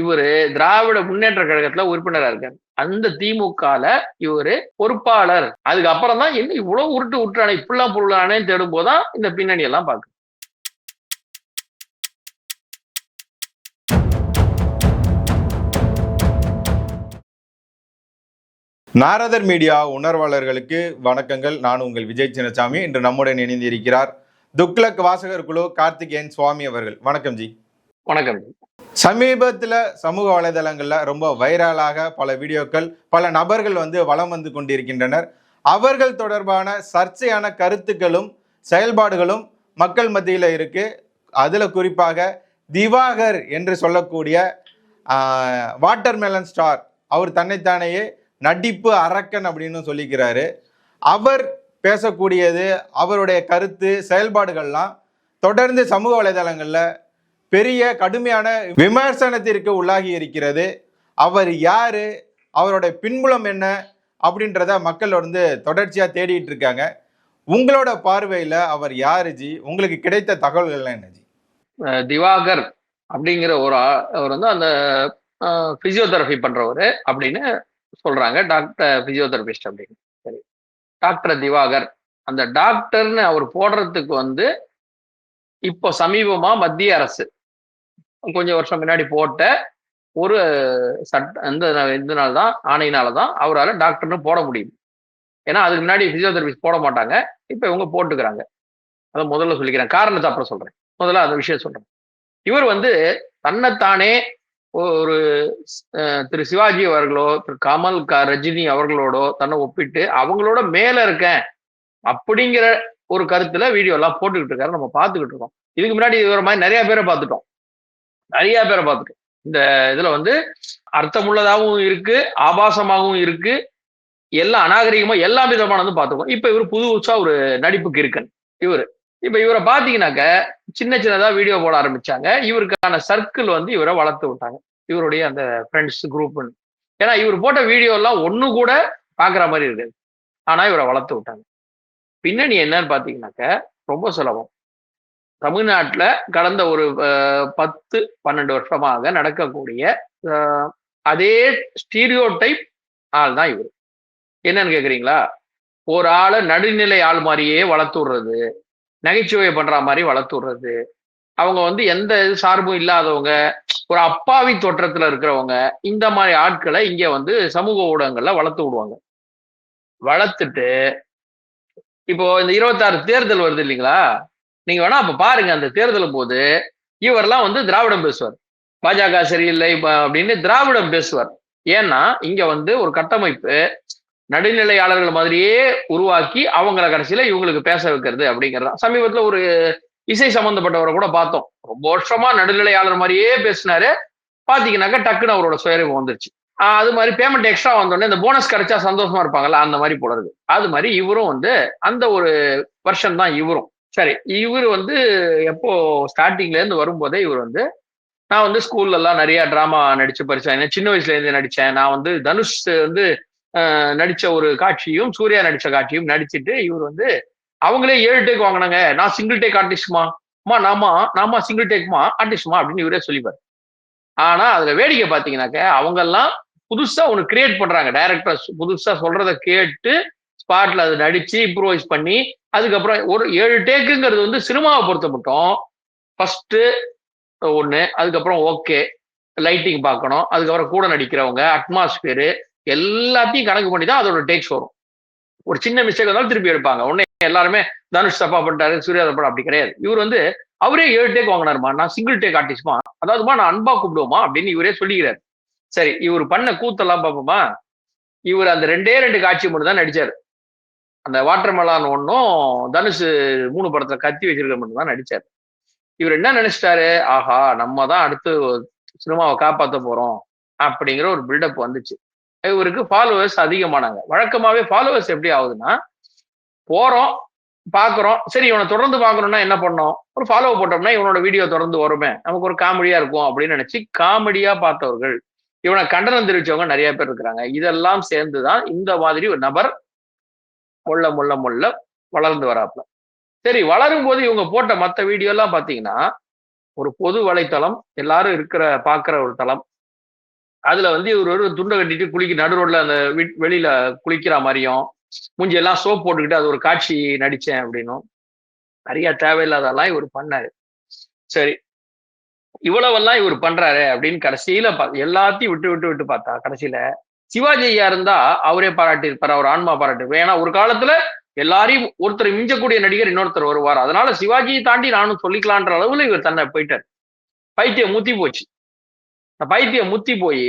இவரு திராவிட முன்னேற்ற கழகத்துல உறுப்பினரா இருக்காரு. அந்த திமுகல இவரு பொறுப்பாளர். அதுக்கப்புறம் தான் என்ன இவ்வளவு உருட்டு உருட்டானே இப்படிலாம் பொருளானே தேடும் போதுதான் இந்த பின்னணி எல்லாம் பாக்கு நாரதர் மீடியா உணர்வாளர்களுக்கு வணக்கங்கள். நான் உங்கள் விஜய் சின்னசாமி. இன்று நம்முடன் இணைந்திருக்கிறார் துக்ளக் வாசகர் குழு கார்த்திகேயன் சுவாமி அவர்கள். வணக்கம் ஜி. வணக்கம். சமீபத்தில் சமூக வலைதளங்களில் ரொம்ப வைரலாக பல வீடியோக்கள் பல நபர்கள் வந்து வலம் வந்து கொண்டிருக்கின்றனர். அவர்கள் தொடர்பான சர்ச்சையான கருத்துக்களும் செயல்பாடுகளும் மக்கள் மத்தியில் இருக்கு. அதில் குறிப்பாக திவாகர் என்று சொல்லக்கூடிய வாட்டர்மெலன் ஸ்டார். அவர் தன்னைத்தானேயே நடிப்பு அரக்கன் அப்படின்னு சொல்லிக்கிறாரு. அவர் பேசக்கூடியது அவருடைய கருத்து செயல்பாடுகள்லாம் தொடர்ந்து சமூக வலைதளங்களில் பெரிய கடுமையான விமர்சனத்திற்கு உள்ளாகி இருக்கிறது. அவர் யாரு? அவருடைய பின்புலம் என்ன? அப்படின்றத மக்கள் வந்து தொடர்ச்சியாக தேடிட்டு இருக்காங்க. உங்களோட பார்வையில் அவர் யாரு ஜி? உங்களுக்கு கிடைத்த தகவல்கள்லாம் என்ன ஜி? திவாகர் அப்படிங்கிற ஒரு அவர் வந்து அந்த பிசியோதெரபி பண்றவர் அப்படின்னு சொல்றாங்க. டாக்டர் பிசியோதெரபிஸ்ட் அப்படின்னு. சரி. டாக்டர் திவாகர். அந்த டாக்டர்னு அவர் போடுறதுக்கு வந்து இப்போ சமீபமா மத்திய அரசு கொஞ்சம் வருஷம் முன்னாடி போட்ட ஒரு சட்ட இந்த இதனால தான் ஆணையினால தான் அவரால் டாக்டர்னு போட முடியும் ஏன்னா அதுக்கு முன்னாடி பிசியோதெரபிஸ்ட் போட மாட்டாங்க. இப்போ இவங்க போட்டுக்கிறாங்க. அதை முதல்ல சொல்லிக்கிறேன். காரணத்தை அப்புறம் சொல்கிறேன் முதல்ல அந்த விஷயம் சொல்கிறேன் இவர் வந்து தன்னைத்தானே ஒரு திரு சிவாஜி அவர்களோ திரு கமல் க ரஜினி அவர்களோடோ தன்னை ஒப்பிட்டு அவங்களோட மேல இருக்கேன் அப்படிங்கிற ஒரு கருத்துல வீடியோ எல்லாம் போட்டுக்கிட்டு இருக்காரு. நம்ம பார்த்துக்கிட்டு இருக்கோம். இதுக்கு முன்னாடி இவர மாதிரி நிறைய பேரை பார்த்துட்டோம். நிறைய பேரை பார்த்துருக்கேன். இந்த இதுல வந்து அர்த்தமுள்ளதாகவும் இருக்கு ஆபாசமாகவும் இருக்கு. எல்லாம் அநாகரிகமா எல்லா விதமானதும் பார்த்துக்கோம் இப்ப இவர் புதுசா ஒரு நடிப்புக்கு இருக்கன். இவர். இப்ப இவரை பாத்தீங்கன்னாக்க சின்ன சின்னதா வீடியோ போட ஆரம்பிச்சாங்க. இவருக்கான சர்க்கிள் வந்து இவரை வளர்த்து விட்டாங்க. இவருடைய அந்த ஃப்ரெண்ட்ஸ் குரூப்னு ஏன்னா இவர் போட்ட வீடியோ எல்லாம் ஒண்ணு கூட பாக்குற மாதிரி இருக்காது. ஆனா இவரை வளர்த்து விட்டாங்க. பின்னணி என்னன்னு பாத்தீங்கன்னாக்க ரொம்ப சுலபம். தமிழ்நாட்டில் கடந்த ஒரு பத்து பன்னெண்டு வருஷமாக நடக்கக்கூடிய அதே ஸ்டீரியோ டைப் ஆள் தான் இவர். என்னன்னு கேட்குறீங்களா ஒரு ஆளை நடுநிலை ஆள் மாதிரியே வளர்த்துடுறது நகைச்சுவை பண்ற மாதிரி வளர்த்துடுறது அவங்க வந்து எந்த இது சார்பும் இல்லாதவங்க ஒரு அப்பாவி தோற்றத்துல இருக்கிறவங்க இந்த மாதிரி ஆட்களை இங்க வந்து சமூக ஊடகங்கள்ல வளர்த்து விடுவாங்க. வளர்த்துட்டு இப்போ இந்த இருபத்தாறு தேர்தல் வருது இல்லைங்களா? நீங்க வேணா அப்ப பாருங்க அந்த தேர்தலும் போது இவரெல்லாம் வந்து திராவிடம் பேசுவார். பாஜக சரியில்லை அப்படின்னு திராவிடம் பேசுவார். ஏன்னா இங்க வந்து ஒரு கட்டமைப்பு நடுநிலையாளர்கள் மாதிரியே உருவாக்கி அவங்கள கடைசியில இவங்களுக்கு பேச வைக்கிறது அப்படிங்கிறது தான். சமீபத்துல ஒரு இசை சம்பந்தப்பட்டவரை கூட பார்த்தோம். ரொம்ப வருஷமா நடுநிலையாளர் மாதிரியே பேசினாரு. பாத்தீங்கன்னாக்கா டக்குன்னு அவரோட சுயறிவு வந்துருச்சு. அது மாதிரி பேமெண்ட் எக்ஸ்ட்ரா வந்தோடனே இந்த போனஸ் கிடைச்சா சந்தோஷமா இருப்பாங்கல்ல அந்த மாதிரி போல இருக்கு. அது மாதிரி இவரும் வந்து அந்த ஒரு வருஷம் தான் இவரும். சரி இவர் வந்து எப்போ ஸ்டார்டிங்ல இருந்து வரும்போதே இவர் வந்து நான் வந்து ஸ்கூல்ல எல்லாம் நிறைய டிராமா நடிச்சு படிச்சேன். சின்ன வயசுல இருந்து நடிச்சேன். நான் வந்து தனுஷ் வந்து நடிச்ச ஒரு காட்சியும் சூர்யா நடிச்ச காட்சியும் நடிச்சிட்டு இவர் வந்து அவங்களே ஏழு டேக் வாங்கினாங்க. நான் சிங்கிள் டேக் ஆர்டிஸ்ட்மா அம்மா நாமா நாமா சிங்கிள் டேக்மா ஆர்டிஸ்ட்மா அப்படின்னு இவரே சொல்லிப்பாரு. ஆனா அதுல வேடிக்கை பாத்தீங்கன்னாக்க அவங்க எல்லாம் புதுசா ஒண்ணு கிரியேட் பண்றாங்க. டைரக்டர் புதுசா சொல்றத கேட்டு ஸ்பாட்ல அதை நடிச்சு இம்ப்ரூவைஸ் பண்ணி அதுக்கப்புறம் ஒரு ஏழு டேக்குங்கிறது வந்து சினிமாவை பொறுத்த மட்டும் ஃபர்ஸ்ட் ஒன்று அதுக்கப்புறம் ஓகே லைட்டிங் பார்க்கணும் அதுக்கப்புறம் கூட நடிக்கிறவங்க அட்மாஸ்பியரு எல்லாத்தையும் கணக்கு பண்ணி தான் அதோட டேக்ஸ் வரும். ஒரு சின்ன மிஸ்டேக் வந்தாலும் திருப்பி எடுப்பாங்க. உடனே எல்லாருமே தனுஷ் தப்பா பண்ணிட்டாரு சூர்யா தப்பா அப்படி கிடையாது. இவர் வந்து அவரே ஏழு டேக் வாங்கினாருமா? நான் சிங்கிள் டேக் ஆர்டிஸ்ட்மா அதாவதுமா நான் அன்பா கூப்பிடுவோமா? அப்படின்னு இவரே சொல்லிக்கிறாரு. சரி இவர் பண்ண கூத்தெல்லாம் பார்ப்போமா? இவர் அந்த ரெண்டே ரெண்டு காட்சி மட்டும் தான் நடிச்சாரு. அந்த வாட்டர் மலான் ஒன்றும் தனுஷ் மூணு படத்துல கத்தி வச்சிருக்க மட்டும் தான் நடிச்சாரு. இவர் என்ன நினைச்சிட்டாரு? ஆஹா நம்ம தான் அடுத்து சினிமாவை காப்பாற்ற போறோம் அப்படிங்கிற ஒரு பில்டப் வந்துச்சு. இவருக்கு ஃபாலோவர்ஸ் அதிகமானாங்க. வழக்கமாவே ஃபாலோவர்ஸ் எப்படி ஆகுதுன்னா போறோம் பாக்குறோம் சரி இவனை தொடர்ந்து பார்க்கணும்னா என்ன பண்ணோம்? ஒரு ஃபாலோ போட்டோம்னா இவனோட வீடியோ தொடர்ந்து வருமே. நமக்கு ஒரு காமெடியா இருக்கும் அப்படின்னு நினைச்சு காமெடியா பார்த்தவர்கள் இவனை கண்டனம் தெரிவிச்சவங்க நிறைய பேர் இருக்கிறாங்க. இதெல்லாம் சேர்ந்துதான் இந்த மாதிரி ஒரு நபர் முள்ள முள்ள முள்ள வளர்ந்து வராப்ல சரி வளரும் போது இவங்க போட்ட மற்ற வீடியோ எல்லாம் பாத்தீங்கன்னா ஒரு பொது வலைத்தளம் எல்லாரும் இருக்கிற பாக்குற ஒரு தளம். அதுல வந்து இவர் ஒரு துண்டை கட்டிட்டு குளிக்க நடு ரோட்ல அந்த வீட்- வெளியில குளிக்கிற மாதிரியும் மூஞ்சியெல்லாம் சோப் போட்டுக்கிட்டு அது ஒரு காட்சி நடிச்சேன் அப்படின்னும். நிறைய தேவையில்லாதெல்லாம் இவர் பண்ணாரு. சரி இவ்வளவெல்லாம் இவர் பண்றாரு அப்படின்னு கடைசியில பா- எல்லாத்தையும் விட்டு விட்டு விட்டு பார்த்தா கடைசியில சிவாஜி ஐயா இருந்தா அவரே பாராட்டி இருப்பார் அவர் ஆன்மா பாராட்டி ஏன்னா ஒரு காலத்துல எல்லாரையும் ஒருத்தர் மிஞ்சக்கூடிய நடிகர் இன்னொருத்தர் வருவார். அதனால சிவாஜியை தாண்டி நானும் சொல்லிக்கலான்ற அளவுல இவர் தன்னை போயிட்டார். பைத்தியம் முத்தி போச்சு. அந்த பைத்தியம் முத்தி போய்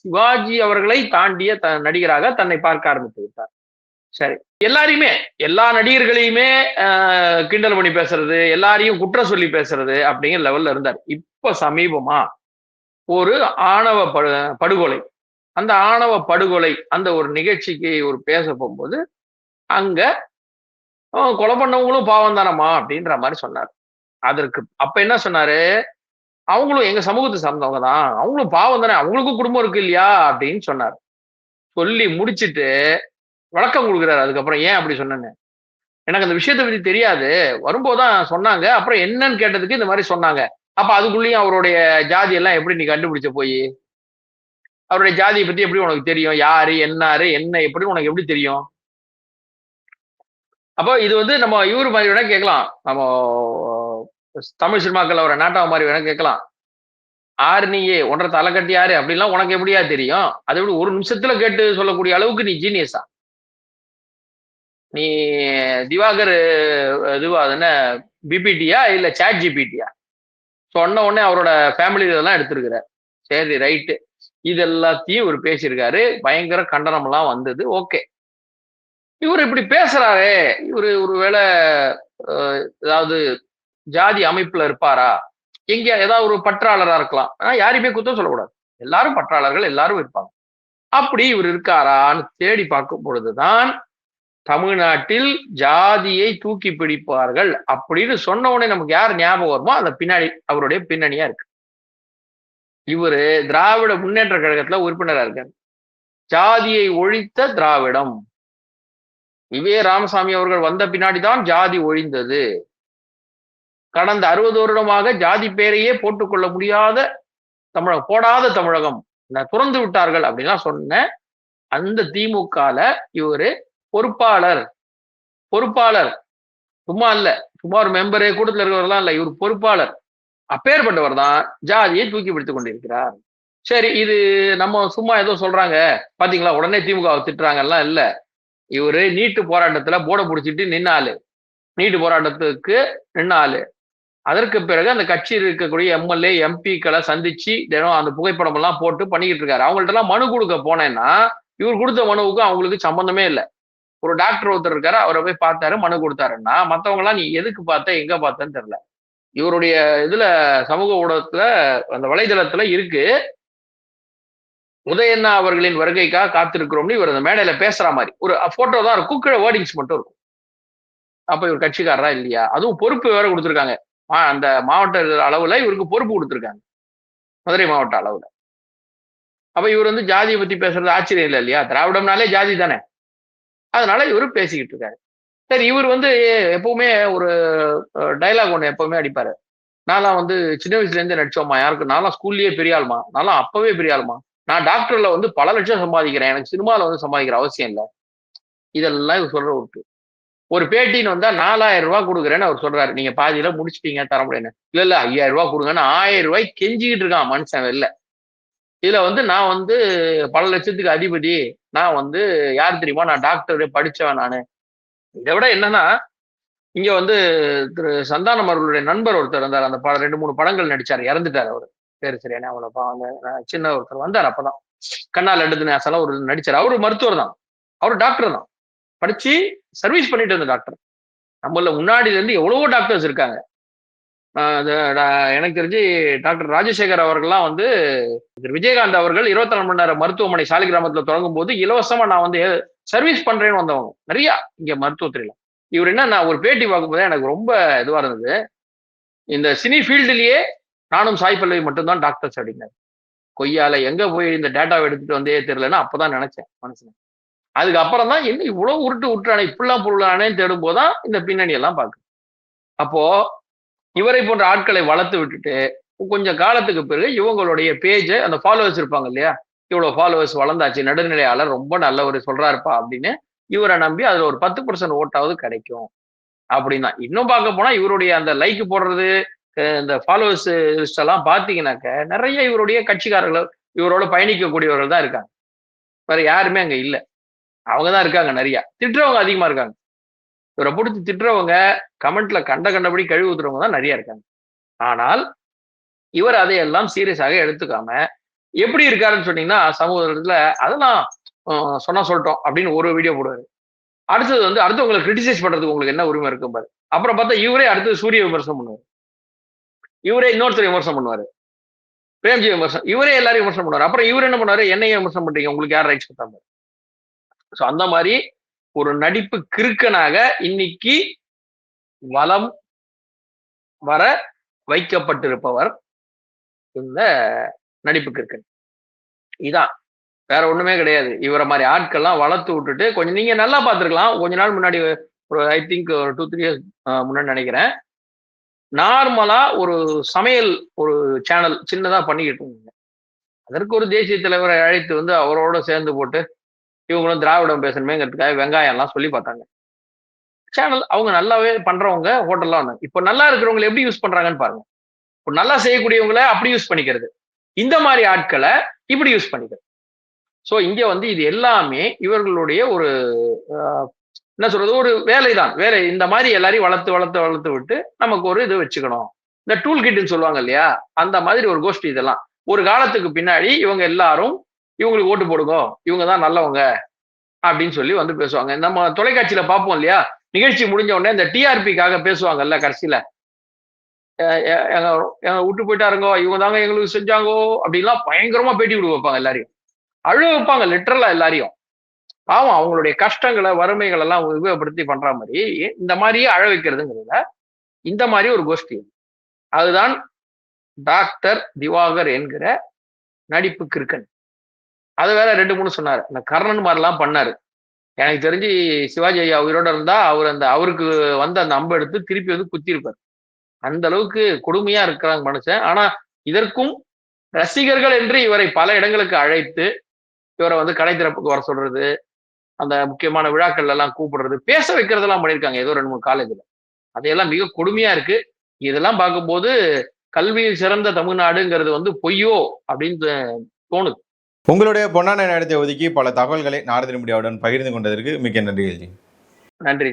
சிவாஜி அவர்களை தாண்டிய த நடிகராக தன்னை பார்க்க ஆரம்பித்து விட்டார். சரி எல்லாரையுமே எல்லா நடிகர்களையுமே கிண்டல் பண்ணி பேசுறது எல்லாரையும் குற்றம் சொல்லி பேசுறது அப்படிங்கிற லெவல்ல இருந்தார். இப்ப சமீபமா ஒரு ஆணவ படு படுகொலை அந்த ஆணவ படுகொலை அந்த ஒரு நிகழ்ச்சிக்கு ஒரு பேச போகும்போது அங்க கொலை பண்ணவங்களும் பாவம் தானம்மா? அப்படின்ற மாதிரி சொன்னார். அதற்கு அப்ப என்ன சொன்னாரு? அவங்களும் எங்க சமூகத்தை சார்ந்தவங்க தான். அவங்களும் பாவம் தானே. அவங்களுக்கும் குடும்பம் இருக்கு இல்லையா? அப்படின்னு சொன்னார். சொல்லி முடிச்சிட்டு விளக்கம் கொடுக்குறாரு. அதுக்கப்புறம் ஏன் அப்படி சொன்னேன்னு? எனக்கு அந்த விஷயத்தை பத்தி தெரியாது. வரும்போதுதான் சொன்னாங்க. அப்புறம் என்னன்னு கேட்டதுக்கு இந்த மாதிரி சொன்னாங்க. அப்ப அதுக்குள்ளேயும் அவருடைய ஜாதி எல்லாம் எப்படி நீ கண்டுபிடிச்ச போய்? அவருடைய ஜாதியை பத்தி எப்படி உனக்கு தெரியும்? யாரு? என்னாரு? என்ன? எப்படி உனக்கு எப்படி தெரியும்? அப்போ இது வந்து நம்ம இவர் மாதிரி வேணா கேட்கலாம். நம்ம தமிழ் சினிமாக்கள் அவரை நாட்டாவ மாதிரி வேணா கேட்கலாம். ஆறு நீயே ஒன்றரை தலை கட்டி யாரு? அப்படிலாம் உனக்கு எப்படியா தெரியும்? அதை விட ஒரு நிமிஷத்துல கேட்டு சொல்லக்கூடிய அளவுக்கு நீ ஜீனியஸா நீ திவாகர் இதுவா என்ன பிபிடியா இல்ல சாட் ஜிபிடியா சொன்ன உடனே அவரோட ஃபேமிலி இதெல்லாம் எடுத்திருக்கிற. சரி ரைட்டு இது எல்லாத்தையும் இவர் பேசியிருக்காரு. பயங்கர கண்டனம்லாம் வந்தது. ஓகே. இவர் இப்படி பேசுறாரே. இவர் ஒருவேளை அஹ், ஏதாவது ஜாதி அமைப்புல இருப்பாரா? எங்க ஏதாவது ஒரு பற்றாளரா இருக்கலாம். ஆனா யாரையுமே குத்தம் சொல்லக்கூடாது. எல்லாரும் பற்றாளர்கள் எல்லாரும் இருப்பாங்க. அப்படி இவர் இருக்காரான்னு தேடி பார்க்கும் பொழுதுதான் தமிழ்நாட்டில் ஜாதியை தூக்கி பிடிப்பார்கள் அப்படின்னு சொன்ன உடனே நமக்கு யார் ஞாபகம் வருமோ அந்த பின்னாடி அவருடைய பின்னணியா இருக்கு. இவரு திராவிட முன்னேற்ற கழகத்துல உறுப்பினரா இருக்காரு. ஜாதியை ஒழித்த திராவிடம். இவே ராமசாமி அவர்கள் வந்த பின்னாடிதான் ஜாதி ஒழிந்தது. கடந்த அறுபது வருடமாக ஜாதி பேரையே போட்டுக்கொள்ள முடியாத தமிழகம் போடாத தமிழகம். துறந்து விட்டார்கள் அப்படின்லாம் சொன்ன அந்த திமுகல இவரு பொறுப்பாளர். பொறுப்பாளர். சும்மா இல்ல. சும்மா ஒரு மெம்பரே கூட்டத்தில் இருக்கிறவர்லாம் இல்ல. இவர் பொறுப்பாளர். அப்பேற்பட்டவர் தான் ஜாதியை தூக்கி பிடித்துக் கொண்டிருக்கிறார். சரி இது நம்ம சும்மா ஏதோ சொல்றாங்க. பாத்தீங்களா? உடனே திமுக திட்டுறாங்கலாம் இல்ல. இவரு நீட்டு போராட்டத்துல போர்டை பிடிச்சிட்டு நின்னாலு நீட்டு போராட்டத்துக்கு நின்னாலு அதற்கு பிறகு அந்த கட்சியில் இருக்கக்கூடிய எம்எல்ஏ எம்பிக்களை சந்திச்சு தினம் அந்த புகைப்படம் எல்லாம் போட்டு பண்ணிக்கிட்டு இருக்காரு. அவங்கள்ட்ட எல்லாம் மனு கொடுக்க போனேன்னா இவர் கொடுத்த மனுவுக்கும் அவங்களுக்கு சம்பந்தமே இல்லை. ஒரு டாக்டர் ஒருத்தர் இருக்காரு அவரை போய் பார்த்தாரு மனு கொடுத்தாருன்னா மத்தவங்க எல்லாம் நீ எதுக்கு பார்த்த எங்க பார்த்தேன்னு தெரியல. இவருடைய இதுல சமூக ஊடகத்துல அந்த வலைதளத்துல இருக்கு. உதயண்ணா அவர்களின் வருகைக்காக காத்திருக்கிறோம்னு இவர் அந்த மேடையில பேசுற மாதிரி. ஒரு போட்டோ தான் இருக்கும். கீழே வேர்டிங்ஸ் மட்டும் இருக்கும். அப்ப இவர் கட்சிக்காரரா இல்லையா? அதுவும் பொறுப்பு வேற கொடுத்துருக்காங்க. மா- அந்த மாவட்ட அளவுல இவருக்கு பொறுப்பு கொடுத்துருக்காங்க. மதுரை மாவட்ட அளவுல. அப்ப இவர் வந்து ஜாதியை பத்தி பேசுறது ஆச்சரியம் இல்லை இல்லையா? திராவிடம்னாலே ஜாதி தானே. அதனால இவர் பேசிக்கிட்டு இருக்காரு. சரி இவர் வந்து எப்பவுமே ஒரு டைலாக் ஒன்று எப்பவுமே அடிப்பாரு. நான்லாம் வந்து சின்ன வயசுல இருந்து நடிச்சோம்மா யாருக்கு நான்லாம் ஸ்கூல்லயே பெரிய ஆளுமா. நான்லாம் அப்பவே பெரிய ஆளுமா. நான் டாக்டர்ல வந்து பல லட்சம் சம்பாதிக்கிறேன். எனக்கு சினிமாவில் வந்து சம்பாதிக்கிற அவசியம் இல்லை. இதெல்லாம் இவர் சொல்ற ஒரு ஒரு பேட்டின்னு வந்தா நாலாயிரம் ரூபாய் கொடுக்குறேன்னு அவர் சொல்றாரு. நீங்க பாதியில முடிச்சுட்டீங்க தர முடியாது இல்ல இல்ல ஐயாயிரம் ரூபாய் கொடுங்கன்னு ஆயிரம் ரூபாய் கெஞ்சிக்கிட்டு இருக்கான் மனுஷன் வெளில. இதுல வந்து நான் வந்து பல லட்சத்துக்கு அதிபதி. நான் வந்து யார் தெரியுமா? நான் டாக்டர் படிச்சவன் நானு. இதை விட என்னன்னா இங்க வந்து திரு சந்தானம் அவர்களுடைய நண்பர் ஒருத்தர் இருந்தார் அந்த படம் ரெண்டு மூணு படங்கள் நடிச்சார். இறந்துட்டார் அவர். பேரு சரியான அவ்வளோ சின்ன ஒருத்தர் வந்தார் அப்பதான். கண்ணால் எடுத்து நேசம்லாம் ஒரு நடிச்சார். அவரு மருத்துவர் தான். அவர் டாக்டர் தான். படிச்சு சர்வீஸ் பண்ணிட்டு இருந்த டாக்டர். நம்மள முன்னாடில இருந்து எவ்வளவோ டாக்டர்ஸ் இருக்காங்க. எனக்கு தெரிஞ்சு டாக்டர் ராஜசேகர் அவர்கள்லாம் வந்து திரு விஜயகாந்த் அவர்கள் இருபத்தி நாலு மணி நேரம் மருத்துவமனை சாலிகிராமத்துல தொடங்கும் போது இலவசமா நான் வந்து சர்வீஸ் பண்றேன்னு வந்தவங்க. நிறைய இங்க மருத்துவத்துறையில. இவர் என்ன நான் ஒரு பேட்டி பார்க்கும்போது எனக்கு ரொம்ப இதுவா இருந்தது. இந்த சினி ஃபீல்டுலயே நானும் சாய் பல்லவி மட்டும்தான் டாக்டர்ஸ் அப்படின்னாரு. கொய்யால எங்க போய் இந்த டேட்டாவை எடுத்துட்டு வந்தே தெரியலன்னா அப்பதான் நினைச்சேன் மனசுல. அதுக்கப்புறம் தான் என்ன இவ்வளவு உருட்டு உருட்டானே இப்படிலாம் பொருளானேன்னு தேடும் போதுதான் இந்த பின்னணி எல்லாம் பார்க்கு அப்போ இவரை போன்ற ஆட்களை வளர்த்து விட்டுட்டு கொஞ்சம் காலத்துக்கு பிறகு இவங்களுடைய பேஜை அந்த ஃபாலோவர்ஸ் இருப்பாங்க இல்லையா? இவ்வளவு ஃபாலோவர்ஸ் வளர்ந்தாச்சு நடுநிலையாளர் ரொம்ப நல்லவர் சொல்றாருப்பா அப்படின்னு இவரை நம்பி அதுல ஒரு பத்து பர்சன்ட் ஓட்டாவது கிடைக்கும். அப்படின்னா இன்னும் பார்க்க போனா இவருடைய அந்த லைக் போடுறது இந்த ஃபாலோவர்ஸ் லிஸ்ட் எல்லாம் பாத்தீங்கன்னாக்க நிறைய இவருடைய கட்சிக்காரர்கள் இவரோட பயணிக்கக்கூடியவர்கள் தான் இருக்காங்க. வேற யாருமே அங்க இல்ல. அவங்க தான் இருக்காங்க நிறைய. திட்டுறவங்க அதிகமா இருக்காங்க. இவரை பிடிச்சி திட்டுறவங்க கமெண்ட்ல கண்ட கண்டபடி கழுவி ஊத்துறவங்க தான் நிறைய இருக்காங்க. ஆனால் இவர் அதையெல்லாம் சீரியஸாக எடுத்துக்காம எப்படி இருக்காருன்னு சொன்னீங்கன்னா சமூகத்துல அதெல்லாம் சொன்னா சொல்லிட்டோம் அப்படின்னு ஒரு வீடியோ போடுவாரு. அடுத்தது வந்து அடுத்து உங்களை கிரிட்டிசைஸ் பண்றதுக்கு உங்களுக்கு என்ன உரிமை இருக்கும் பாரு. அப்புறம் பார்த்தா இவரே அடுத்தது சூரிய விமர்சனம் பண்ணுவார். இவரே இன்னொருத்தர் விமர்சனம் பண்ணுவாரு. பிரேம்ஜி விமர்சனம் இவரே எல்லாரையும் விமர்சனம் பண்ணுவார். அப்புறம் இவர் என்ன பண்ணுவாரு? என்னையே விமர்சனம் பண்றீங்க? உங்களுக்கு யார் ரைட்ஸ் கொடுத்தாங்க ஸோ அந்த மாதிரி ஒரு நடிப்பு கிறுக்கனாக இன்னைக்கு வளம் வர வைக்கப்பட்டிருப்பவர் இந்த நடிப்புக்கு இருக்கு. இதான். வேற ஒண்ணுமே கிடையாது. இவரை மாதிரி ஆட்கள்லாம் வளர்த்து விட்டுட்டு கொஞ்சம் நீங்க நல்லா பார்த்துருக்கலாம். கொஞ்ச நாள் முன்னாடி ஒரு ஐ திங்க் ஒரு டூ த்ரீ இயர்ஸ் முன்னாடி நினைக்கிறேன். நார்மலா ஒரு சமையல் ஒரு சேனல் சின்னதா பண்ணிக்கிட்டு இருந்தாங்க. அதற்கு ஒரு தேசிய தலைவரை அழைத்து வந்து அவரோட சேர்ந்து போட்டு இவங்களும் திராவிடம் பேசணுமேங்கிறதுக்காக வெங்காயம் எல்லாம் சொல்லி பார்த்தாங்க. சேனல் அவங்க நல்லாவே பண்றவங்க ஹோட்டல்லாம் வந்தாங்க. இப்போ நல்லா இருக்கிறவங்களை எப்படி யூஸ் பண்றாங்கன்னு பாருங்க. இப்போ நல்லா செய்யக்கூடியவங்களை அப்படி யூஸ் பண்ணிக்கிறது. இந்த மாதிரி ஆட்களை இப்படி யூஸ் பண்ணிக்கிறது ஸோ இங்க வந்து இது எல்லாமே இவர்களுடைய ஒரு என்ன சொல்றது ஒரு வேலை தான் வேலை இந்த மாதிரி எல்லாரையும் வளர்த்து வளர்த்து வளர்த்து விட்டு நமக்கு ஒரு இது வச்சுக்கணும். இந்த டூல் கிட்னு சொல்லுவாங்க இல்லையா? அந்த மாதிரி ஒரு கோஷ்டி இதெல்லாம். ஒரு காலத்துக்கு பின்னாடி இவங்க எல்லாரும் இவங்களுக்கு ஓட்டு போடுங்க. இவங்க தான் நல்லவங்க. அப்படின்னு சொல்லி வந்து பேசுவாங்க. நம்ம தொலைக்காட்சியில பார்ப்போம் இல்லையா? நிகழ்ச்சி முடிஞ்ச உடனே இந்த டிஆர்பிக்காக பேசுவாங்கல்ல கடைசியில. எங்க எங்க விட்டு போயிட்டாருங்கோ இவங்க தாங்க எங்களுக்கு செஞ்சாங்கோ அப்படின்லாம் பயங்கரமா பேட்டி கொடுக்க வைப்பாங்க எல்லாரையும். அழுவ வைப்பாங்க லிட்டரலா எல்லாரையும். பாவம் அவங்களுடைய கஷ்டங்களை வறுமைகள் எல்லாம் உபயோகப்படுத்தி பண்ற மாதிரி இந்த மாதிரியே அழ வைக்கிறதுங்கிறதுல இந்த மாதிரி ஒரு கோஷ்டி. அதுதான் டாக்டர் திவாகர் என்கிற நடிப்பு கிருக்கன் அது வேற ரெண்டு மூணு சொன்னாரு. அந்த கர்ணன் மாதிரிலாம் பண்ணாரு. எனக்கு தெரிஞ்சு சிவாஜி ஐயா உயிரோட இருந்தா அவர் அந்த அவருக்கு வந்த அந்த அம்பு எடுத்து திருப்பி வந்து குத்திருப்பார். அந்த அளவுக்கு கொடுமையா இருக்கிறாங்க மனுஷன். ஆனா இதற்கும் ரசிகர்கள் என்று இவரை பல இடங்களுக்கு அழைத்து இவரை வந்து கடை திறப்புக்கு வர சொல்றது அந்த முக்கியமான விழாக்கள்ல எல்லாம் கூப்பிடுறது பேச வைக்கிறதெல்லாம் பண்ணியிருக்காங்க. ஏதோ ரெண்டு மூணு காலேஜ்ல. அதையெல்லாம் மிக கொடுமையா இருக்கு. இதெல்லாம் பார்க்கும்போது கல்வியில் சிறந்த தமிழ்நாடுங்கிறது வந்து பொய்யோ அப்படின்னு தோணுது. உங்களுடைய பொன்னான நேரத்தை ஒதுக்கி பல தகவல்களை நாரதிரி மீடியாவுடன் பகிர்ந்து கொண்டதற்கு மிக்க நன்றி நன்றி